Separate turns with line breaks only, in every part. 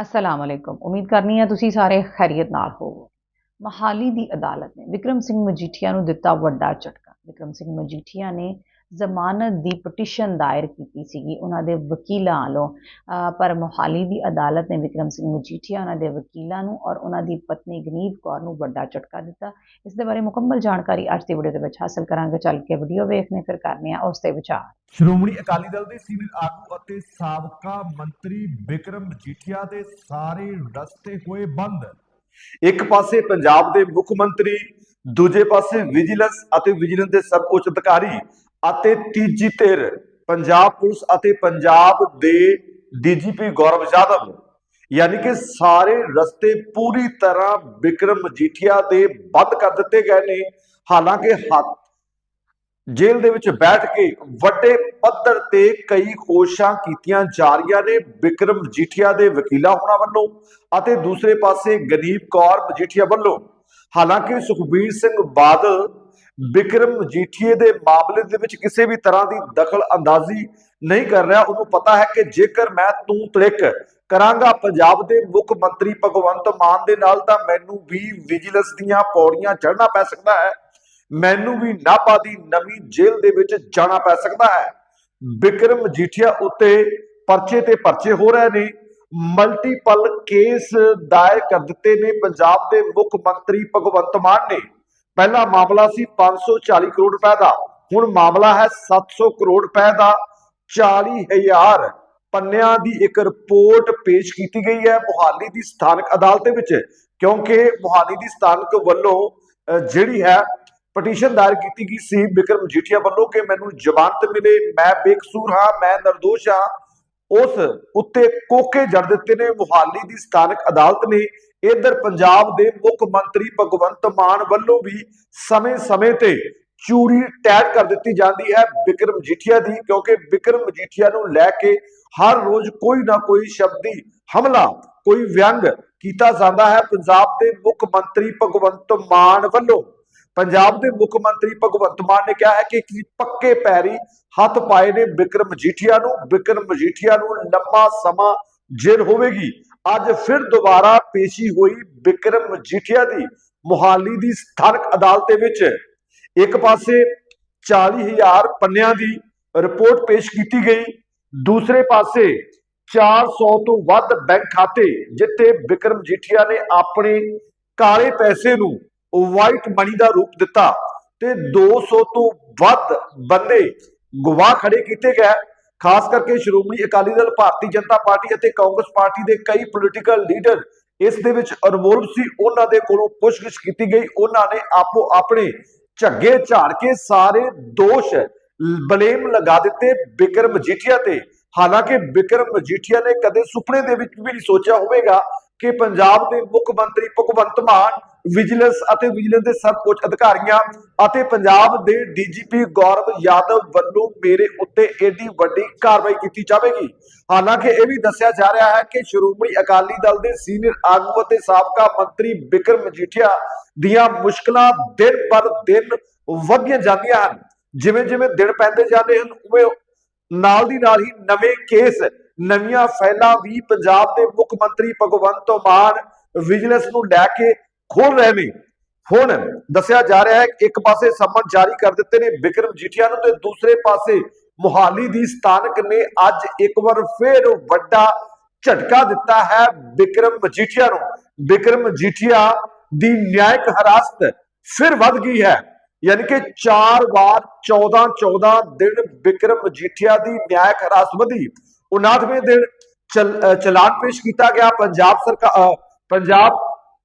ਅਸਲਾਮ ਅਲੈਕੁਮ ਉਮੀਦ ਕਰਨੀ ਹੈ ਤੁਸੀਂ ਸਾਰੇ ਖੈਰੀਅਤ ਨਾਲ ਹੋਵੋ ਮਹਾਲੀ ਦੀ ਅਦਾਲਤ ਨੇ ਵਿਕਰਮ ਸਿੰਘ ਮਜੀਠੀਆ ਨੂੰ ਦਿੱਤਾ ਵੱਡਾ ਝਟਕਾ ਵਿਕਰਮ ਸਿੰਘ ਮਜੀਠੀਆ ਨੇ ਜ਼ਮਾਨਤ ਦੀ ਪਟੀਸ਼ਨ ਦਾਇਰ ਕੀਤੀ ਸੀਗੀ ਉਹਨਾਂ ਦੇ ਵਕੀਲਾਂ ਵੱਲੋਂ। ਪਰ ਮੋਹਾਲੀ ਦੀ ਅਦਾਲਤ ਨੇ ਵਿਕਰਮ ਸਿੰਘ ਮਜੀਠੀਆ ਉਹਨਾਂ ਦੇ ਵਕੀਲਾਂ ਨੂੰ ਔਰ ਉਹਨਾਂ ਦੀ ਪਤਨੀ ਗਨੀਵ ਕੌਰ ਨੂੰ ਵੱਡਾ ਝਟਕਾ ਦਿੱਤਾ। ਇਸ ਦੇ ਬਾਰੇ ਮੁਕੰਮਲ ਜਾਣਕਾਰੀ ਅੱਜ ਦੀ ਵੀਡੀਓ ਦੇ ਵਿੱਚ ਹਾਸਲ ਕਰਾਂਗੇ। ਚੱਲ ਕੇ ਵੀਡੀਓ ਵੇਖਨੇ ਫਿਰ ਕਰਨੇ ਆ ਉਸ ਤੇ ਵਿਚਾਰ।
ਸ਼੍ਰੋਮਣੀ ਅਕਾਲੀ ਦਲ ਦੇ ਸੀਨੀਅਰ ਆਗੂ ਅਤੇ ਸਾਬਕਾ ਮੰਤਰੀ ਬਿਕਰਮ ਮਜੀਠੀਆ ਦੇ ਸਾਰੇ ਰਸਤੇ ਹੋਏ ਬੰਦ।
ਇੱਕ ਪਾਸੇ ਪੰਜਾਬ ਦੇ ਮੁੱਖ ਮੰਤਰੀ, ਦੂਜੇ ਪਾਸੇ ਵਿਜੀਲੈਂਸ ਅਤੇ ਵਿਜੀਲੈਂਸ ਦੇ ਸਭ ਉੱਚ ਅਧਿਕਾਰੀ ਅਤੇ ਤੀਜੀ ਧਿਰ, ਪੰਜਾਬ ਪੁਲਿਸ ਅਤੇ ਪੰਜਾਬ ਦੇ ਡੀਜੀਪੀ ਗੌਰਵ ਯਾਦਵ ਯਾਨੀ ਕਿ ਸਾਰੇ ਰਸਤੇ ਪੂਰੀ ਤਰ੍ਹਾਂ ਵਿਕਰਮ ਮਜੀਠੀਆ ਦੇ ਬੰਦ ਕਰ ਦਿੱਤੇ ਗਏ ਨੇ। ਹਾਲਾਂਕਿ ਹੱਥ ਜੇਲ੍ਹ ਦੇ ਵਿੱਚ ਬੈਠ ਕੇ ਵੱਡੇ ਪੱਧਰ ਤੇ ਕਈ ਕੋਸ਼ਿਸ਼ਾਂ ਕੀਤੀਆਂ ਜਾ ਰਹੀਆਂ ਨੇ ਵਿਕਰਮ ਮਜੀਠੀਆ ਦੇ ਵਕੀਲਾਂ ਹੋਣਾ ਵੱਲੋਂ ਅਤੇ ਦੂਸਰੇ ਪਾਸੇ ਗਨੀਬ ਕੌਰ ਮਜੀਠੀਆ ਵੱਲੋਂ। ਹਾਲਾਂਕਿ ਸੁਖਬੀਰ ਸਿੰਘ ਬਾਦਲ ਵਿਕਰਮ ਮਜੀਠੀਏ ਦੇ ਮਾਮਲੇ ਦੇ ਵਿੱਚ ਕਿਸੇ ਵੀ ਤਰ੍ਹਾਂ ਦੀ ਦਖਲ ਅੰਦਾਜ਼ੀ ਨਹੀਂ ਕਰ ਰਿਹਾ। ਉਹਨੂੰ ਪਤਾ ਹੈ ਕਿ ਜੇਕਰ ਮੈਂ ਤੂੰ ਤਲਿਕ ਕਰਾਂਗਾ ਪੰਜਾਬ ਦੇ ਮੁੱਖ ਮੰਤਰੀ ਭਗਵੰਤ ਮਾਨ ਦੇ ਨਾਲ, ਤਾਂ ਮੈਨੂੰ ਵੀ ਵਿਜੀਲੈਂਸ ਦੀਆਂ ਪੌੜੀਆਂ ਚੜ੍ਹਨਾ ਪੈ ਸਕਦਾ ਹੈ। ਮੈਨੂੰ ਵੀ ਨਾਭਾ ਦੀ ਨਵੀਂ ਜੇਲ੍ਹ ਦੇ ਵਿੱਚ ਜਾਣਾ ਪੈ ਸਕਦਾ ਹੈ। ਵਿਕਰਮ ਮਜੀਠੀਆ ਉੱਤੇ ਪਰਚੇ ਤੇ ਪਰਚੇ ਹੋ ਰਹੇ ਨੇ। ਮਲਟੀਪਲ ਕੇਸ ਦਾਇਰ ਕਰ ਦਿੱਤੇ ਨੇ ਪੰਜਾਬ ਦੇ ਮੁੱਖ ਮੰਤਰੀ ਭਗਵੰਤ ਮਾਨ ਨੇ। ਪਹਿਲਾ ਮਾਮਲਾ ਸੀ 540 ਕਰੋੜ ਰੁਪਏ ਦਾ। ਹੁਣ ਮਾਮਲਾ ਹੈ 700 ਕਰੋੜ ਰੁਪਏ ਦਾ। 40000 ਪੰਨਿਆਂ ਦੀ ਇੱਕ ਰਿਪੋਰਟ ਪੇਸ਼ ਕੀਤੀ ਗਈ ਹੈ ਮੁਹਾਲੀ ਦੀ ਸਥਾਨਕ ਅਦਾਲਤ ਵਿੱਚ, ਕਿਉਂਕਿ ਮੁਹਾਲੀ ਦੀ ਸਥਾਨਕ ਵੱਲੋਂ ਜਿਹੜੀ ਹੈ ਪਟੀਸ਼ਨ ਦਾਇਰ ਕੀਤੀ ਗਈ ਸੀ ਬਿਕਰਮ ਜੀਠੀਆ ਵੱਲੋਂ ਕਿ ਮੈਨੂੰ ਜ਼ਮਾਨਤ ਮਿਲੇ, ਮੈਂ ਬੇਕਸੂਰ ਹਾਂ, ਮੈਂ ਨਿਰਦੋਸ਼ ਹਾਂ। ਉਸ ਉੱਤੇ ਕੋਕੇ ਜੜ ਦਿੱਤੇ ਨੇ, ਮੁਹਾਲੀ ਦੀ ਸਥਾਨਕ ਅਦਾਲਤ ਨੇ ਇਧਰ ਪੰਜਾਬ ਦੇ ਮੁੱਖ ਮੰਤਰੀ ਭਗਵੰਤ ਮਾਨ ਵੱਲੋਂ ਵੀ ਸਮੇਂ-ਸਮੇਂ ਤੇ ਚੂੜੀ ਟੈਗ ਕਰ ਦਿੱਤੀ ਜਾਂਦੀ ਹੈ ਵਿਕਰਮ ਮਜੀਠੀਆ ਦੀ, ਕਿਉਂਕਿ ਵਿਕਰਮ ਮਜੀਠੀਆ ਨੂੰ ਲੈ ਕੇ ਹਰ ਰੋਜ਼ ਕੋਈ ਨਾ ਕੋਈ ਸ਼ਬਦੀ ਹਮਲਾ, ਕੋਈ ਵਿਅੰਗ ਕੀਤਾ ਜਾਂਦਾ ਹੈ। ਪੰਜਾਬ ਦੇ ਮੁੱਖ ਮੰਤਰੀ ਭਗਵੰਤ ਮਾਨ ਵੱਲੋਂ ਪੰਜਾਬ ਦੇ ਮੁੱਖ ਮੰਤਰੀ ਭਗਵੰਤ ਮਾਨ ਨੇ ਕਿਹਾ ਹੈ ਕਿ ਕਿਸੇ ਪੱਕੇ ਪੈਰੀ ਹੱਥ ਪਾਏ ਨੇ ਵਿਕਰਮ ਮਜੀਠੀਆ ਨੂੰ। ਵਿਕਰਮ ਮਜੀਠੀਆ ਨੂੰ ਲੰਮਾ ਸਮਾਂ ਜੇਲ੍ਹ ਹੋਵੇਗੀ। ਅੱਜ ਫਿਰ ਦੁਬਾਰਾ ਪੇਸ਼ੀ ਹੋਈ ਵਿਕਰਮ ਮਜੀਠੀਆ ਦੀ ਮੁਹਾਲੀ ਦੀ ਸਥਾਨਕ ਅਦਾਲਤ ਦੇ ਵਿੱਚ। ਇੱਕ ਪਾਸੇ 40000 ਪੰਨਿਆਂ ਦੀ ਰਿਪੋਰਟ ਪੇਸ਼ ਕੀਤੀ ਗਈ, ਦੂਸਰੇ ਪਾਸੇ 400 ਤੋਂ ਵੱਧ ਬੈਂਕ ਖਾਤੇ ਜਿੱਥੇ ਵਿਕਰਮ ਜੀਠੀਆ ਨੇ ਆਪਣੇ ਕਾਲੇ ਪੈਸੇ ਨੂੰ ਵਾਈਟ ਮਨੀ ਦਾ ਰੂਪ ਦਿੱਤਾ ਤੇ 200 ਤੋਂ ਵੱਧ ਬੰਦੇ ਗਵਾਹ ਖੜੇ ਕੀਤੇ ਗਏ। ਖਾਸ ਕਰਕੇ ਸ਼੍ਰੋਮਣੀ ਅਕਾਲੀ ਦਲ, ਭਾਰਤੀ ਜਨਤਾ ਪਾਰਟੀ ਅਤੇ ਕਾਂਗਰਸ ਪਾਰਟੀ ਦੇ ਕਈ ਪੋਲੀਟੀਕਲ ਲੀਡਰ ਇਸ ਦੇ ਵਿੱਚ ਇਨਵੋਲਵ ਸੀ। ਉਹਨਾਂ ਦੇ ਕੋਲੋਂ ਪੁੱਛਗਿੱਛ ਕੀਤੀ ਗਈ। ਉਹਨਾਂ ਨੇ ਆਪੋ ਆਪਣੇ ਝੱਗੇ ਝਾੜ ਕੇ ਸਾਰੇ ਦੋਸ਼ ਬਲੇਮ ਲਗਾ ਦਿੱਤੇ ਬਿਕਰਮ ਮਜੀਠੀਆ ਤੇ। ਹਾਲਾਂਕਿ ਬਿਕਰਮ ਮਜੀਠੀਆ ਨੇ ਕਦੇ ਸੁਪਨੇ ਦੇ ਵਿੱਚ ਵੀ ਨਹੀਂ ਸੋਚਿਆ ਹੋਵੇਗਾ ਕਿ ਪੰਜਾਬ ਦੇ ਮੁੱਖ ਮੰਤਰੀ ਭਗਵੰਤ ਮਾਨ, ਵਿਜੀਲੈਂਸ ਅਤੇ ਵਿਜੀਲੈਂਸ ਦੇ ਸਭ ਕੁਝ ਅਧਿਕਾਰੀਆਂ ਅਤੇ ਪੰਜਾਬ ਦੇ ਡੀਜੀਪੀ ਗੌਰਵ ਯਾਦਵ ਵੱਲੋਂ ਮੇਰੇ ਉੱਤੇ ਏਡੀ ਵੱਡੀ ਕਾਰਵਾਈ ਕੀਤੀ ਜਾਵੇਗੀ। ਹਾਲਾਂਕਿ ਇਹ ਵੀ ਦੱਸਿਆ ਜਾ ਰਿਹਾ ਹੈ ਕਿ ਸ਼੍ਰੋਮਣੀ ਅਕਾਲੀ ਦਲ ਦੇ ਸੀਨੀਅਰ ਆਗੂ ਅਤੇ ਸਾਬਕਾ ਮੰਤਰੀ ਬਿਕਰਮ ਮਜੀਠੀਆ ਦੀਆਂ ਮੁਸ਼ਕਲਾਂ ਦਿਨ ਪਰ ਦਿਨ ਵਧੀਆਂ ਜਾਂਦੀਆਂ ਹਨ। ਜਿਵੇਂ ਜਿਵੇਂ ਦਿਨ ਪੈਂਦੇ ਜਾਂਦੇ ਹਨ, ਉਵੇਂ ਨਾਲ ਦੀ ਨਾਲ ਹੀ ਨਵੇਂ ਕੇਸ, ਨਵੀਆਂ ਫਾਈਲਾਂ ਵੀ ਪੰਜਾਬ ਦੇ ਮੁੱਖ ਮੰਤਰੀ ਭਗਵੰਤ ਮਾਨ ਵਿਜੀਲੈਂਸ ਨੂੰ ਲੈ ਕੇ ਖੋਲ ਰਹੇ ਨੇ। ਹੁਣ ਦੱਸਿਆ ਜਾ ਰਿਹਾ ਹੈ ਇੱਕ ਪਾਸੇ ਸੰਮਨ ਜਾਰੀ ਕਰ ਦਿੱਤੇ ਨੇ ਵਿਕਰਮ ਜੀਠੀਆ ਨੂੰ ਤੇ ਦੂਸਰੇ ਪਾਸੇ ਮੁਹਾਲੀ ਦੀ ਸਥਾਨਕ ਨੇ ਅੱਜ ਇੱਕ ਵਾਰ ਫੇਰ ਵੱਡਾ ਝਟਕਾ ਦਿੱਤਾ ਹੈ ਵਿਕਰਮ ਮਜੀਠੀਆ ਨੂੰ। ਵਿਕਰਮ ਮਜੀਠੀਆ ਦੀ ਨਿਆਇਕ ਹਰਾਸਤ ਫਿਰ ਵੱਧ ਗਈ ਹੈ। ਯਾਨੀ ਕਿ 4 ਵਾਰ 14 14 ਦਿਨ ਵਿਕਰਮ ਮਜੀਠੀਆ ਦੀ ਨਿਆਇਕ ਹਰਾਸਤ ਵਧੀ। 59ਵੇਂ ਦਿਨ ਚਲਾਨ ਪੇਸ਼ ਕੀਤਾ ਗਿਆ। ਪੰਜਾਬ ਸਰਕਾਰ ਪੰਜਾਬ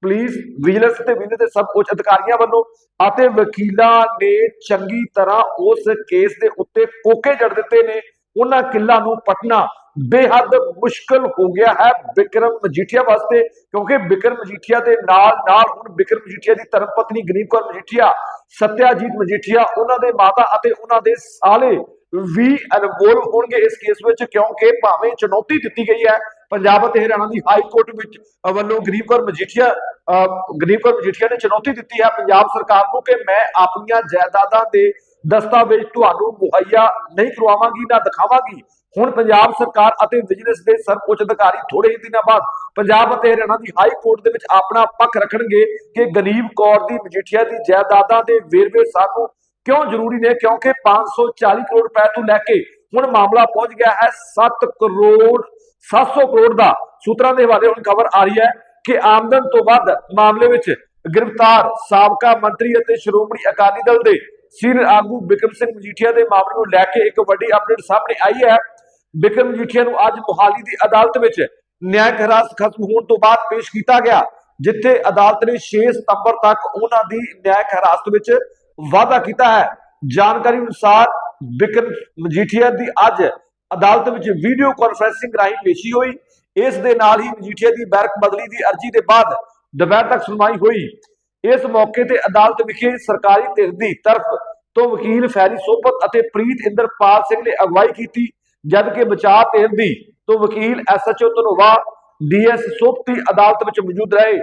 ਪੁਲਿਸ, ਵਿਜੀਲੈਂਸ ਤੇ ਵਿਜੀਲੈਂਸ ਦੇ ਸਭ ਉੱਚ ਅਧਿਕਾਰੀਆਂ ਵੱਲੋਂ ਅਤੇ ਵਕੀਲਾਂ ਨੇ ਚੰਗੀ ਤਰ੍ਹਾਂ ਉਸ ਕੇਸ ਦੇ ਉੱਤੇ ਕੋਕੇ ਜੜ ਦਿੱਤੇ ਨੇ। ਉਹਨਾਂ ਕਿੱਲਾਂ ਨੂੰ ਪਟਣਾ ਬੇਹੱਦ ਮੁਸ਼ਕਲ ਹੋ ਗਿਆ ਹੈ ਵਿਕਰਮ ਮਜੀਠੀਆ ਵਾਸਤੇ, ਕਿਉਂਕਿ ਵਿਕਰਮ ਮਜੀਠੀਆ ਦੇ ਨਾਲ ਨਾਲ ਹੁਣ ਵਿਕਰਮ ਮਜੀਠੀਆ ਦੀ ਧਰਮ ਪਤਨੀ ਗਰੀਬ ਕੌਰ ਮਜੀਠੀਆ, ਸਤਿਆਜੀਤ ਮਜੀਠੀਆ, ਉਹਨਾਂ ਦੇ ਮਾਤਾ ਅਤੇ ਉਹਨਾਂ ਦੇ ਸਾਲੇ ਵੀ ਇਨਵੋਲਵ ਹੋਣਗੇ ਇਸ ਕੇਸ ਵਿੱਚ, ਕਿਉਂਕਿ ਭਾਵੇਂ ਚੁਣੌਤੀ ਦਿੱਤੀ ਗਈ ਹੈ ਪੰਜਾਬ ਅਤੇ ਹਰਿਆਣਾ ਦੀ ਹਾਈ ਕੋਰਟ ਵਿੱਚ ਵੱਲੋਂ ਗਰੀਬ ਮਜੀਠੀਆ ਅ, ਮਜੀਠੀਆ ਨੇ ਚੁਣੌਤੀ ਦਿੱਤੀ ਹੈ ਪੰਜਾਬ ਸਰਕਾਰ ਨੂੰ ਕਿ ਮੈਂ ਆਪਣੀਆਂ ਜਾਇਦਾਦਾਂ ਦੇ ਦਸਤਾਵੇਜ਼ ਤੁਹਾਨੂੰ ਮੁਹੱਈਆ ਨਹੀਂ ਕਰਵਾਵਾਂਗੀ ਨਾ ਦਿਖਾਵਾਂਗੀ। ਹੁਣ ਪੰਜਾਬ ਸਰਕਾਰ ਅਤੇ ਵਿਜੀਲੈਂਸ ਦੇ ਸਰਵਉੱਚ ਅਧਿਕਾਰੀ ਥੋੜੇ ਹੀ ਦਿਨਾਂ ਬਾਅਦ ਪੰਜਾਬ ਅਤੇ ਹਰਿਆਣਾ ਦੀ ਹਾਈ ਕੋਰਟ ਦੇ ਵਿੱਚ ਆਪਣਾ ਪੱਖ ਰੱਖਣਗੇ ਕਿ ਗਰੀਬ ਕੌਰ ਦੀ ਮਜੀਠੀਆ ਦੀ ਜਾਇਦਾਦਾਂ ਦੇ ਵੇਰਵੇ ਸਾਨੂੰ ਕਿਉਂ ਜ਼ਰੂਰੀ ਨੇ? ਕਿਉਂਕਿ 540 ਕਰੋੜ ਰੁਪਏ ਤੋਂ ਲੈ ਕੇ ਹੁਣ ਮਾਮਲਾ ਪਹੁੰਚ ਗਿਆ ਹੈ 7 ਕਰੋੜ 700 ਕਰੋੜ ਦਾ। ਸੂਤਰਾਂ ਦੇ ਹਵਾਲੇ ਹੁਣ ਖਬਰ ਆ ਰਹੀ ਹੈ ਕਿ ਆਮਦਨ ਤੋਂ ਵੱਧ ਮਾਮਲੇ ਵਿੱਚ ਗ੍ਰਿਫਤਾਰ, ਸਾਬਕਾ ਮੰਤਰੀ ਅਤੇ ਸ਼੍ਰੋਮਣੀ ਅਕਾਲੀ ਦਲ ਦੇ ਸੀਨੀਅਰ ਆਗੂ ਬਿਕਰਮ ਸਿੰਘ ਮਜੀਠੀਆ ਦੇ ਮਾਮਲੇ ਨੂੰ ਲੈ ਕੇ ਇੱਕ ਵੱਡੀ ਅਪਡੇਟ ਸਾਹਮਣੇ ਆਈ ਹੈ। ਬਿਕਰਮ ਮਜੀਠੀਆ ਨੂੰ ਅੱਜ ਮੁਹਾਲੀ ਦੀ ਅਦਾਲਤ ਵਿੱਚ ਨਿਆਇਕ ਹਿਰਾਸਤ ਖਤਮ ਹੋਣ ਤੋਂ ਬਾਅਦ ਪੇਸ਼ ਕੀਤਾ ਗਿਆ, ਜਿੱਥੇ ਅਦਾਲਤ ਨੇ 6 ਸਤੰਬਰ ਤੱਕ ਉਹਨਾਂ ਦੀ ਨਿਆਇਕ ਹਿਰਾਸਤ ਵਿੱਚ ਵਾਅਦਾ ਕੀਤਾ ਹੈ। ਜਾਣਕਾਰੀ ਅਨੁਸਾਰ ਬਿਕਰਮ ਮਜੀਠੀਆ ਦੀ ਅੱਜ ਅਦਾਲਤ ਵਿੱਚ ਵੀਡੀਓ ਕਾਨਫਰੈਂਸਿੰਗ ਰਾਹੀਂ ਪੇਸ਼ੀ ਹੋਈ। ਇਸ ਦੇ ਨਾਲ ਹੀ ਮਜੀਠੀਆ ਦੀ ਬੈਰਕ ਬਦਲੀ ਦੀ ਅਰਜ਼ੀ ਦੇ ਬਾਅਦ ਦੁਪਹਿਰ ਤੱਕ ਸੁਣਵਾਈ ਹੋਈ। ਇਸ ਮੌਕੇ ਤੇ ਅਦਾਲਤ ਵਿਖੇ ਸਰਕਾਰੀ ਧਿਰ ਦੀ ਤਰਫ ਤੋਂ ਵਕੀਲ ਫੈਰੀ ਸੋਪਤ ਅਤੇ ਪ੍ਰੀਤ ਇੰਦਰਪਾਲ ਸਿੰਘ ਨੇ ਅਗਵਾਈ ਕੀਤੀ, ਜਦਕਿ ਬਚਾਅ ਧਿਰ ਦੀ ਤੋਂ ਵਕੀਲ ਐਸਐਚਓ ਧਨੋਵਾ ਡੀਐਸ ਸੋਪਤੀ ਅਦਾਲਤ ਵਿੱਚ ਮੌਜੂਦ ਰਹੇ।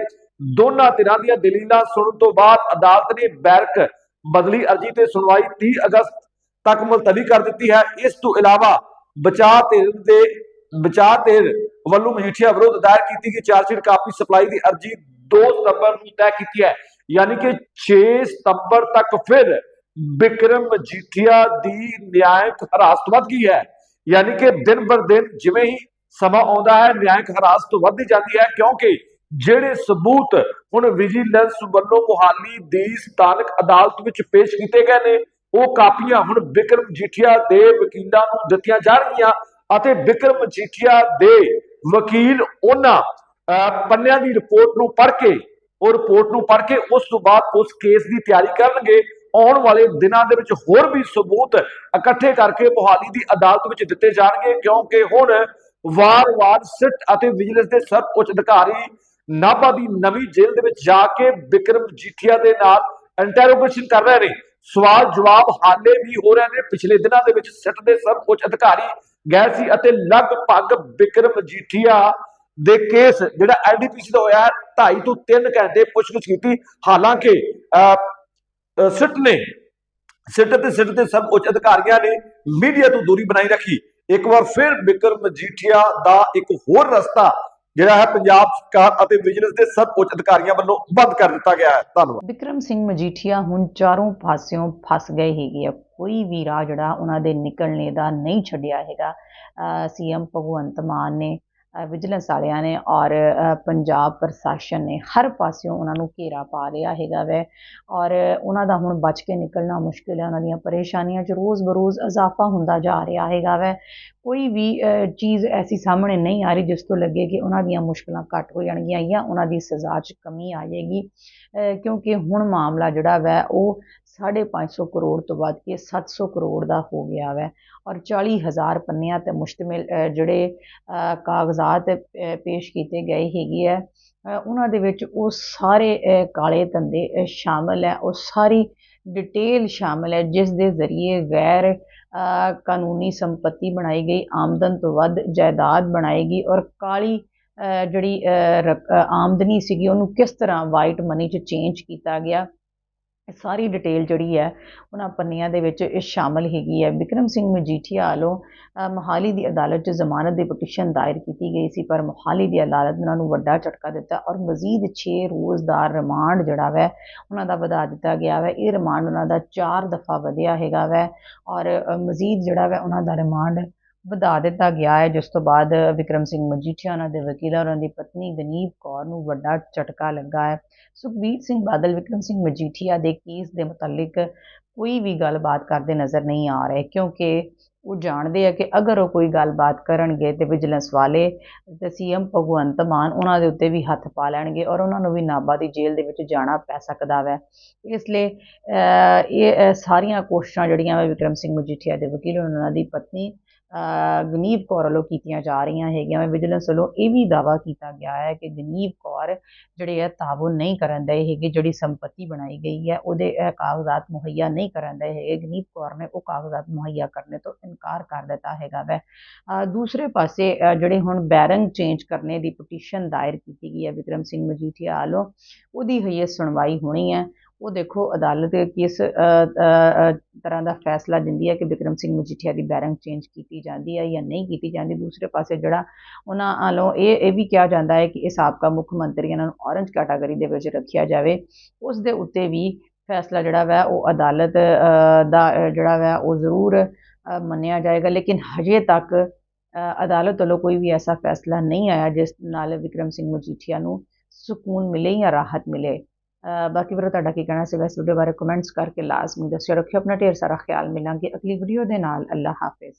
ਦੋਨਾਂ ਧਿਰਾਂ ਦੀਆਂ ਦਲੀਲਾਂ ਸੁਣਨ ਤੋਂ ਬਾਅਦ ਅਦਾਲਤ ਨੇ ਬੈਰਕ ਬਦਲੀ ਅਰਜ਼ੀ ਤੇ ਸੁਣਵਾਈ 30 ਅਗਸਤ ਤੱਕ ਮੁਲਤਵੀ ਕਰ ਦਿੱਤੀ ਹੈ। ਇਸ ਤੋਂ ਇਲਾਵਾ ਬਚਾਅ ਧਿਰ ਦੇ, ਬਚਾਅ ਧਿਰ ਵੱਲੋਂ ਮਜੀਠੀਆ ਵਿਰੁੱਧ ਦਾਇਰ ਕੀਤੀ ਗਈ ਚਾਰਜਸ਼ੀਟ ਕਾਪੀ ਸਪਲਾਈ ਦੀ ਅਰਜ਼ੀ 2 ਸਤੰਬਰ ਨੂੰ ਤੈਅ ਕੀਤੀ ਹੈ। ਯਾਨੀ ਕਿ 6 ਸਤੰਬਰ ਤੱਕ ਫਿਰ ਬਿਕਰਮ ਮਜੀਠੀਆ ਦੀ ਨਿਆਇਕ ਹਰਾਸਤ ਵੱਧ ਗਈ ਹੈ। ਯਾਨੀ ਕਿ ਦਿਨ ਬਰ ਦਿਨ ਜਿਵੇਂ ਹੀ ਸਮਾਂ ਆਉਂਦਾ ਹੈ, ਨਿਆਇਕ ਹਰਾਸਤ ਵੱਧਦੀ ਜਾਂਦੀ ਹੈ ਕਿਉਂਕਿ ਜਿਹੜੇ ਸਬੂਤ ਹੁਣ ਵਿਜੀਲੈਂਸ ਵੱਲੋਂ ਮੁਹਾਲੀ ਦੀ ਸਥਾਨਕ ਅਦਾਲਤ ਵਿੱਚ ਪੇਸ਼ ਕੀਤੇ ਗਏ ਨੇ, ਉਹ ਕਾਪੀਆਂ ਹੁਣ ਵਿਕਰਮ ਮਜੀਠੀਆ ਦੇ ਵਕੀਲਾਂ ਨੂੰ ਦਿੱਤੀਆਂ ਜਾਣਗੀਆਂ ਅਤੇ ਵਿਕਰਮ ਮਜੀਠੀਆ ਦੇ ਵਕੀਲ ਉਹਨਾਂ ਪੰਨਿਆਂ ਦੀ ਰਿਪੋਰਟ ਨੂੰ ਪੜ੍ਹ ਕੇ, ਉਹ ਰਿਪੋਰਟ ਨੂੰ ਪੜ੍ਹ ਕੇ ਉਸ ਤੋਂ ਬਾਅਦ ਉਸ ਕੇਸ ਦੀ ਤਿਆਰੀ ਕਰਨਗੇ। ਆਉਣ ਵਾਲੇ ਦਿਨਾਂ ਦੇ ਵਿੱਚ ਹੋਰ ਵੀ ਸਬੂਤ ਇਕੱਠੇ ਕਰਕੇ ਮੁਹਾਲੀ ਦੀ ਅਦਾਲਤ ਵਿੱਚ ਦਿੱਤੇ ਜਾਣਗੇ, ਕਿਉਂਕਿ ਹੁਣ ਵਾਰ-ਵਾਰ ਸਿੱਟ ਅਤੇ ਵਿਜੀਲੈਂਸ ਦੇ ਸਰਵ ਉੱਚ ਅਧਿਕਾਰੀ ਨਾਭਾ ਦੀ ਨਵੀਂ ਜੇਲ੍ਹ ਦੇ ਵਿੱਚ ਜਾ ਕੇ ਵਿਕਰਮ ਜੀਠੀਆ ਦੇ ਨਾਲ ਇੰਟਰੋਗੇਸ਼ਨ ਕਰ ਰਹੇ ਨੇ। ਸਵਾਲ ਜਵਾਬ ਹਾਲੇ ਵੀ ਹੋ ਰਹੇ ਨੇ। ਪਿਛਲੇ ਦਿਨਾਂ ਦੇ ਵਿੱਚ ਸਿੱਟ ਦੇ ਸਰਵ ਉੱਚ ਅਧਿਕਾਰੀ ਗਏ ਸੀ ਅਤੇ ਲਗਭਗ ਵਿਕਰਮ ਜੀਠੀਆ ਦੇ ਕੇਸ ਜਿਹੜਾ ਐਨਡੀਪੀਸੀ ਦਾ ਹੋਇਆ 2.5 ਤੋਂ 3 ਘੰਟੇ ਪੁੱਛਗਿੱਛ ਕੀਤੀ। ਹਾਲਾਂਕਿ ਅਹ, ਸਿੱਟ ਨੇ ਸਿੱਟ ਤੇ ਸਿੱਟ ਤੇ ਸਭ ਉੱਚ ਅਧਿਕਾਰੀਆਂ ਨੇ ਮੀਡੀਆ ਤੋਂ ਦੂਰੀ ਬਣਾਈ ਰੱਖੀ। ਇੱਕ ਵਾਰ ਫਿਰ ਬਿਕਰਮ ਮਜੀਠੀਆ ਦਾ ਇੱਕ ਹੋਰ ਰਸਤਾ ਜਿਹੜਾ ਹੈ ਪੰਜਾਬ ਸਰਕਾਰ ਅਤੇ ਵਿਜੀਲੈਂਸ ਦੇ ਸਭ ਉੱਚ ਅਧਿਕਾਰੀਆਂ ਵੱਲੋਂ ਬੰਦ ਕਰ ਦਿੱਤਾ ਗਿਆ ਹੈ। ਧੰਨਵਾਦ।
ਵਿਕਰਮ ਸਿੰਘ ਮਜੀਠੀਆ ਹੁਣ ਚਾਰੋਂ ਪਾਸਿਓਂ ਫਸ ਗਏ ਹੈਗੇ ਆ। ਕੋਈ ਵੀ ਰਾਹ ਜਿਹੜਾ ਉਹਨਾਂ ਦੇ ਨਿਕਲਣੇ ਦਾ ਨਹੀਂ ਛੱਡਿਆ ਹੈਗਾ। ਸੀਐਮ ਭਗਵੰਤ ਮਾਨ ਨੇ ਵਿਜੀਲੈਂਸ ਵਾਲਿਆਂ ਨੇ ਔਰ ਪੰਜਾਬ ਪ੍ਰਸ਼ਾਸਨ ਨੇ ਹਰ ਪਾਸਿਓਂ ਉਹਨਾਂ ਨੂੰ ਘੇਰਾ ਪਾ ਲਿਆ ਹੈਗਾ ਵੈ। ਔਰ ਉਹਨਾਂ ਦਾ ਹੁਣ ਬਚ ਕੇ ਨਿਕਲਣਾ ਮੁਸ਼ਕਿਲ ਹੈ, ਉਹਨਾਂ ਦੀਆਂ ਪਰੇਸ਼ਾਨੀਆਂ 'ਚ ਰੋਜ਼ ਬਰੋਜ਼ ਇਜ਼ਾਫਾ ਹੁੰਦਾ ਜਾ ਰਿਹਾ ਹੈਗਾ ਵੈ। ਕੋਈ ਵੀ ਚੀਜ਼ ਐਸੀ ਸਾਹਮਣੇ ਨਹੀਂ ਆ ਰਹੀ ਜਿਸ ਤੋਂ ਲੱਗੇ ਕਿ ਉਹਨਾਂ ਦੀਆਂ ਮੁਸ਼ਕਲਾਂ ਘੱਟ ਹੋ ਜਾਣਗੀਆਂ ਜਾਂ ਉਹਨਾਂ ਦੀ ਸਜ਼ਾ 'ਚ ਕਮੀ ਆ ਜਾਏਗੀ। ਕਿਉਂਕਿ ਹੁਣ ਮਾਮਲਾ ਜਿਹੜਾ ਵੈ, ਉਹ 550 ਕਰੋੜ ਤੋਂ ਵੱਧ ਕੇ 700 ਕਰੋੜ ਦਾ ਹੋ ਗਿਆ ਵੈ। ਔਰ 40000 ਪੰਨਿਆਂ ਤੇ ਮੁਸ਼ਤਮਿਲ ਜਿਹੜੇ ਕਾਗਜ਼ਾਤ ਪੇਸ਼ ਕੀਤੇ ਗਏ ਹੈਗੇ ਆ ਉਹਨਾਂ ਦੇ ਵਿੱਚ ਉਹ ਸਾਰੇ ਕਾਲੇ ਧੰਦੇ ਅ, ਸ਼ਾਮਲ ਹੈ ਉਹ ਸਾਰੀ ਡਿਟੇਲ ਸ਼ਾਮਲ ਹੈ ਜਿਸ ਦੇ ਜ਼ਰੀਏ ਗੈਰ ਕਾਨੂੰਨੀ ਸੰਪਤੀ ਬਣਾਈ ਗਈ ਆਮਦਨ ਤੋਂ ਵੱਧ ਜਾਇਦਾਦ ਬਣਾਈ ਗਈ ਔਰ ਕਾਲੀ ਜਿਹੜੀ ਅ, ਆਮਦਨੀ ਸੀਗੀ ਉਹਨੂੰ ਕਿਸ ਤਰ੍ਹਾਂ ਵਾਈਟ ਮਨੀ 'ਚ ਚੇਂਜ ਕੀਤਾ ਗਿਆ। ਇਹ ਸਾਰੀ ਡਿਟੇਲ ਜਿਹੜੀ ਹੈ, ਉਹਨਾਂ ਪੰਨਿਆਂ ਦੇ ਵਿੱਚ ਇਹ ਸ਼ਾਮਲ ਹੈਗੀ ਹੈ। ਵਿਕਰਮ ਸਿੰਘ ਮਜੀਠੀਆ ਵੱਲੋਂ ਮੋਹਾਲੀ ਦੀ ਅਦਾਲਤ 'ਚ ਜ਼ਮਾਨਤ ਦੀ ਪਟੀਸ਼ਨ ਦਾਇਰ ਕੀਤੀ ਗਈ ਸੀ, ਪਰ ਮੋਹਾਲੀ ਦੀ ਅਦਾਲਤ ਨੇ ਉਹਨਾਂ ਨੂੰ ਵੱਡਾ ਝਟਕਾ ਦਿੱਤਾ ਔਰ ਮਜ਼ੀਦ 6 ਰੋਜ਼ ਦਾ ਰਿਮਾਂਡ ਜਿਹੜਾ ਵੈ, ਉਹਨਾਂ ਦਾ ਵਧਾ ਦਿੱਤਾ ਗਿਆ ਵੈ। ਇਹ ਰਿਮਾਂਡ ਉਹਨਾਂ ਦਾ 4 ਦਫਾ ਵਧਿਆ ਹੈਗਾ ਵੈ ਔਰ ਮਜ਼ੀਦ ਜਿਹੜਾ ਵੈ, ਉਹਨਾਂ ਦਾ ਰਿਮਾਂਡ ਵਧਾ ਦਿੱਤਾ ਗਿਆ ਹੈ, ਜਿਸ ਤੋਂ ਬਾਅਦ ਵਿਕਰਮ ਸਿੰਘ ਮਜੀਠੀਆ ਉਹਨਾਂ ਦੇ ਵਕੀਲ ਔਰ ਉਹਨਾਂ ਦੀ ਪਤਨੀ ਗਨੀਵ ਕੌਰ ਨੂੰ ਵੱਡਾ ਝਟਕਾ ਲੱਗਾ ਹੈ। ਸੁਖਬੀਰ ਸਿੰਘ ਬਾਦਲ, ਵਿਕਰਮ ਸਿੰਘ ਮਜੀਠੀਆ ਦੇ ਕੇਸ ਦੇ ਮੁਤਲਕ ਕੋਈ ਵੀ ਗੱਲਬਾਤ ਕਰਦੇ ਨਜ਼ਰ ਨਹੀਂ ਆ ਰਹੇ, ਕਿਉਂਕਿ ਉਹ ਜਾਣਦੇ ਆ ਕਿ ਅਗਰ ਉਹ ਕੋਈ ਗੱਲਬਾਤ ਕਰਨਗੇ ਤੇ ਵਿਜੀਲੈਂਸ ਵਾਲੇ ਤੇ ਸੀਐਮ ਭਗਵੰਤ ਮਾਨ ਉਹਨਾਂ ਦੇ ਉੱਤੇ ਵੀ ਹੱਥ ਪਾ ਲੈਣਗੇ ਔਰ ਉਹਨਾਂ ਨੂੰ ਵੀ ਨਾਭਾ ਦੀ ਜੇਲ੍ਹ ਦੇ ਵਿੱਚ ਜਾਣਾ ਪੈ ਸਕਦਾ ਵੈ। ਇਸ ਲਈ ਇਹ ਸਾਰੀਆਂ ਕੋਸ਼ਿਸ਼ਾਂ ਜਿਹੜੀਆਂ ਵਾ ਵਿਕਰਮ ਸਿੰਘ ਮਜੀਠੀਆ ਦੇ ਵਕੀਲ ਉਹਨਾਂ ਦੀ ਪਤਨੀ ਅਹ, ਕੌਰ ਵੱਲੋਂ ਕੀਤੀਆਂ ਜਾ ਰਹੀਆਂ ਹੈਗੀਆਂ। ਵਾ ਵਿਜੀਲੈਂਸ ਵੱਲੋਂ ਇਹ ਵੀ ਦਾਵਾ ਕੀਤਾ ਗਿਆ ਹੈ ਕਿ ਗਨੀਵ ਕੌਰ ਜਿਹੜੇ ਹੈ ਤਾਬਨ ਨਹੀਂ ਕਰਨ ਦੇ ਹੈਗੇ ਜਿਹੜੀ ਸੰਪਤੀ ਬਣਾਈ ਗਈ ਹੈ ਉਹਦੇ ਕਾਗਜ਼ਾਤ ਮੁਹੱਈਆ ਨਹੀਂ ਕਰਨ ਦੇ ਹੈਗੇ। ਗਨੀਵ ਕੌਰ ਨੇ ਉਹ ਕਾਗਜ਼ਾਤ ਮੁਹੱਈਆ ਕਰਨੇ ਤੋਂ ਇਨਕਾਰ ਕਰ ਦਿੱਤਾ ਹੈਗਾ ਵੈ। ਦੂਸਰੇ ਪਾਸੇ ਜਿਹੜੇ ਹੁਣ ਬੈਰੰਗ ਚੇਂਜ ਕਰਨੇ ਦੀ ਪਟੀਸ਼ਨ ਦਾਇਰ ਕੀਤੀ ਗਈ ਹੈ ਵਿਕਰਮ ਸਿੰਘ ਮਜੀਠੀਆ ਵੱਲੋਂ ਉਹਦੀ ਹਜੇ ਸੁਣਵਾਈ ਹੋਣੀ ਹੈ। ਉਹ ਦੇਖੋ ਅਦਾਲਤ ਕਿਸ ਤਰ੍ਹਾਂ ਦਾ ਫੈਸਲਾ ਦਿੰਦੀ ਹੈ ਕਿ ਵਿਕਰਮ ਸਿੰਘ ਮਜੀਠੀਆ ਦੀ ਬੈਰੰਗ ਚੇਂਜ ਕੀਤੀ ਜਾਂਦੀ ਹੈ ਜਾਂ ਨਹੀਂ ਕੀਤੀ ਜਾਂਦੀ। ਦੂਸਰੇ ਪਾਸੇ ਜਿਹੜਾ ਉਹਨਾਂ ਆਲੋਂ ਇਹ ਇਹ ਵੀ ਕਿਹਾ ਜਾਂਦਾ ਹੈ ਕਿ ਇਹ ਸਾਬਕਾ ਮੁੱਖ ਮੰਤਰੀ ਇਹਨਾਂ ਨੂੰ ਔਰੰਜ ਕੈਟਾਗਰੀ ਦੇ ਵਿੱਚ ਰੱਖਿਆ ਜਾਵੇ। ਉਸ ਦੇ ਉੱਤੇ ਵੀ ਫੈਸਲਾ ਜਿਹੜਾ ਵਾ, ਉਹ ਅਦਾਲਤ ਦਾ ਜਿਹੜਾ ਵਾ, ਉਹ ਜ਼ਰੂਰ ਮੰਨਿਆ ਜਾਏਗਾ। ਲੇਕਿਨ ਹਜੇ ਤੱਕ ਅਦਾਲਤ ਵੱਲੋਂ ਕੋਈ ਵੀ ਐਸਾ ਫੈਸਲਾ ਨਹੀਂ ਆਇਆ ਜਿਸ ਨਾਲ ਵਿਕਰਮ ਸਿੰਘ ਮਜੀਠੀਆ ਨੂੰ ਸਕੂਨ ਮਿਲੇ ਜਾਂ ਰਾਹਤ ਮਿਲੇ। ਬਾਕੀ ਵੀਰੋ ਤੁਹਾਡਾ ਕੀ ਕਹਿਣਾ ਸੀਗਾ ਇਸ ਵੀਡੀਓ ਬਾਰੇ ਕਮੈਂਟਸ ਕਰਕੇ ਲਾਜ਼ਮੀ ਦੱਸਿਓ ਰੱਖਿਓ, ਆਪਣਾ ਢੇਰ ਸਾਰਾ ਖਿਆਲ ਮਿਲਾਂਗੇ। ਅਗਲੀ ਵੀਡੀਓ ਦੇ ਨਾਲ ਅੱਲਾ ਹਾਫਿਜ਼।